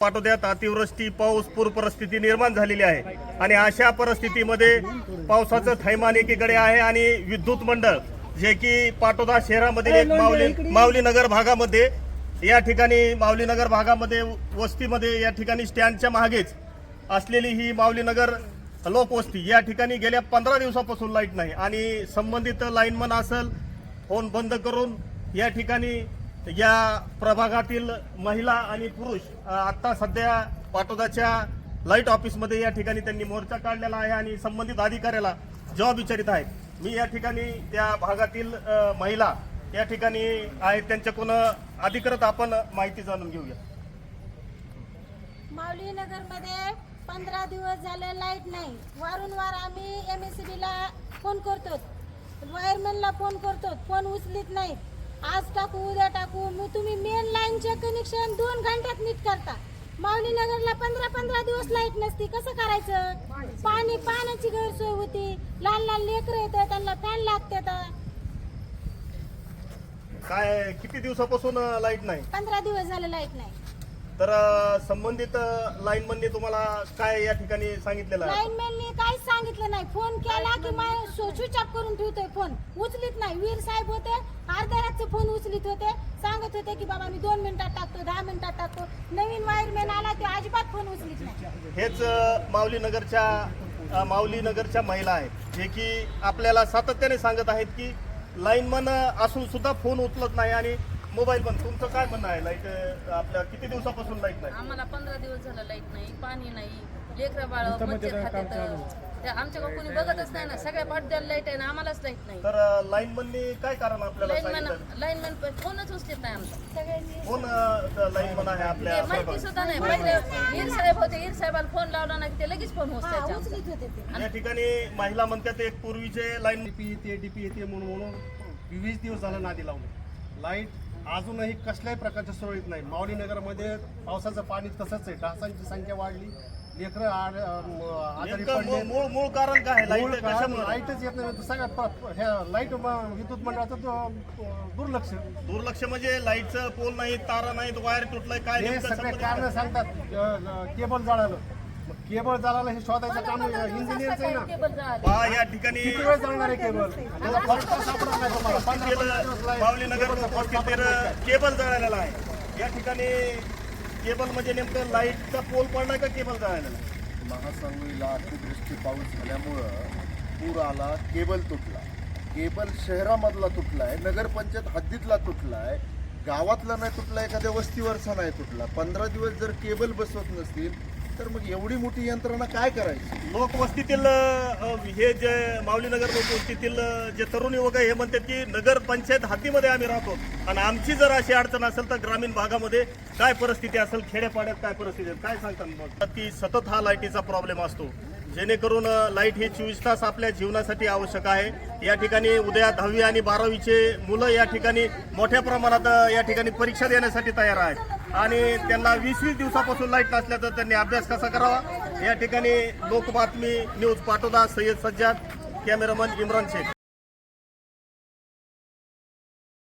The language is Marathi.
पाठोद्यात अतिवृष्टी पाऊस पूर परिस्थिती निर्माण झालेली आहे. आणि अशा परिस्थितीमध्ये पावसाचं थैमान एकीकडे आहे आणि विद्युत मंडळ जे की पाटोदा शहरामधील एक माऊली माऊली नगर भागामध्ये या ठिकाणी माऊली नगर भागामध्ये वस्तीमध्ये या ठिकाणी स्टँडच्या मागेच असलेली ही माऊली नगर लोकवस्ती. या ठिकाणी गेल्या पंधरा दिवसापासून लाइट नाही आणि संबंधित लाईनमन असेल फोन बंद करून या ठिकाणी या प्रभागातील महिला आणि पुरुष आत्ता आता सध्या पाटोदाच्या लाइट ऑफिसमध्ये या ठिकाणी त्यांनी मोर्चा काढलेला आहे आणि संबंधित अधिकाऱ्याला जॉब विचारित आहेत. मी या ठिकाणी त्या भागातील महिला या ठिकाणी आहेत. त्यांच्याकडून अधिकृत आपण माहिती जाणून घेऊया. माऊली नगरमध्ये पंधरा दिवस झाले लाइट नाही. वारंवार आम्ही एम एस सी बीला फोन करतो वायरमॅनला फोन करतो फोन उचलित नाही आज टाकू उद्या टाकू. मग तुम्ही मेन लाईनचे कनेक्शन दोन घंट्यात नीट करता. माऊली नगरला पंधरा पंधरा दिवस लाइट नसती. कसं करायचं? पाणी पाण्याची गैरसोय होती. लहान लहान लेकरं येतात त्यांना फॅन लागतात. काय किती दिवसापासून लाइट नाही? पंधरा दिवस झाले लाइट नाही. तर संबंधित लाईनमनने तुम्हाला काय या ठिकाणी सांगितलेलं आहे? लाईनमॅननी काहीच सांगितलं नाही. फोन केला की माय स्विच ऑफ करून ठेवतोय फोन उचलीत नाही. वीर साहेब होते अर्ध्या रातचे फोन उचलीत होते. सांगत होते की बाबा मी दोन मिनिटात टाकतो दहा मिनिटात टाकतो. नवीन वायरमॅन आला की अजिबात फोन उचलीत नाही. हेच माऊली नगरच्या माऊली नगरच्या महिला आहेत. जे की आपल्याला सातत्याने सांगत आहेत की लाईनमन असून सुद्धा फोन उचलत नाही आणि मोबाईल पण तुमचं काय म्हणणं आहे? लाइट आपल्या किती दिवसापासून लाइट नाही? आम्हाला पंधरा दिवस झालं लाइट नाही पाणी नाही लेकरं बाळ मच्छर खात्यात त्या आमच्याकडे कोणी बघतच नाही ना सगळ्या पाठद्याला लाइट आहे ना आम्हालाच लाइट नाही. तर लाईनमननी काय कारण आपल्याला लाईनमॅन लाईनमॅन फोनच उचलत नाही आमचा. कोण लाईनमन आहे आपल्या ते माहिती सुद्धा नाही. पहिले हीर साहेब होते हीर साहेबाला फोन लावला ना की ते लगेच फोन हा. उचलीत होते या ठिकाणी महिला म्हणतात एक पूर्वीचे लाईन डीपी येते डीपी येते म्हणून म्हणून वीस दिवस झाला नादी लावले लाइट अजूनही कसल्याही प्रकारच्या सुरळीत नाही. माऊली नगरमध्ये पावसाचं पाणी तसंच आहे. डासांची संख्या वाढली. लेकरं आजारी मूळ- पडले मूळ मूळ कारण काय लाइट लाईटच येत नाही. सगळ्या प- ह्या लाइट विद्युत मंडळाचं दुर्लक्ष. दुर्लक्ष म्हणजे लाईटचं पोल नाही तारा नाही वायर तुटलाय काय हे सगळे कारण सांगतात. केबल जळालं. केबल जळालं हे शोधायचं काम इंजिनियरचं आहे ना? केबल जळाली. पहा या ठिकाणी किती वेळ जाणार आहे केबल त्याचा फरक पण सापडत नाही तुम्हाला. पंधरा माऊली नगर उपस्थित केबल जळालेला आहे. या ठिकाणी केबल म्हणजे नेमकं लाईटचा पोल पडलाय का केबल जळालेला आहे? महासांगवीला अतिवृष्टी पाऊस झाल्यामुळं पूर आला केबल तुटला. केबल शहरामधला तुटला आहे नगरपंचायत हद्दीतला तुटला आहे गावातला नाही तुटला एखाद्या वस्तीवरचा नाही तुटला. पंधरा दिवस जर केबल बसवत नसतील तर मग एवढी मोठी यंत्रणा काय करायची? लोकवस्तीतील हे जे माऊली नगर लोकवस्तीतील जे तरुण युवक आहे हे म्हणतात की नगर पंचायत हद्दीमध्ये आम्ही राहतो. आणि आमची जर अशी अडचण असेल तर ग्रामीण भागामध्ये काय परिस्थिती असेल खेड्यापाड्यात काय परिस्थिती काय सांगतात मग की सतत हा लाईटीचा प्रॉब्लेम असतो. जेणेकरून लाइट हे चोवीस तास आपल्या जीवनासाठी आवश्यक आहे. या ठिकाणी उद्या दहावी आणि बारावीचे मुलं या ठिकाणी मोठ्या प्रमाणात या ठिकाणी परीक्षा देण्यासाठी तयार आहेत. आणि त्यांना वीस वीस दिवसापासून लाइट नसल्याचं त्यांनी अभ्यास कसा करावा? या ठिकाणी लोकबातमी न्यूज पाटोदा सय्यद सज्जाद कॅमेरामन इम्रान शेख.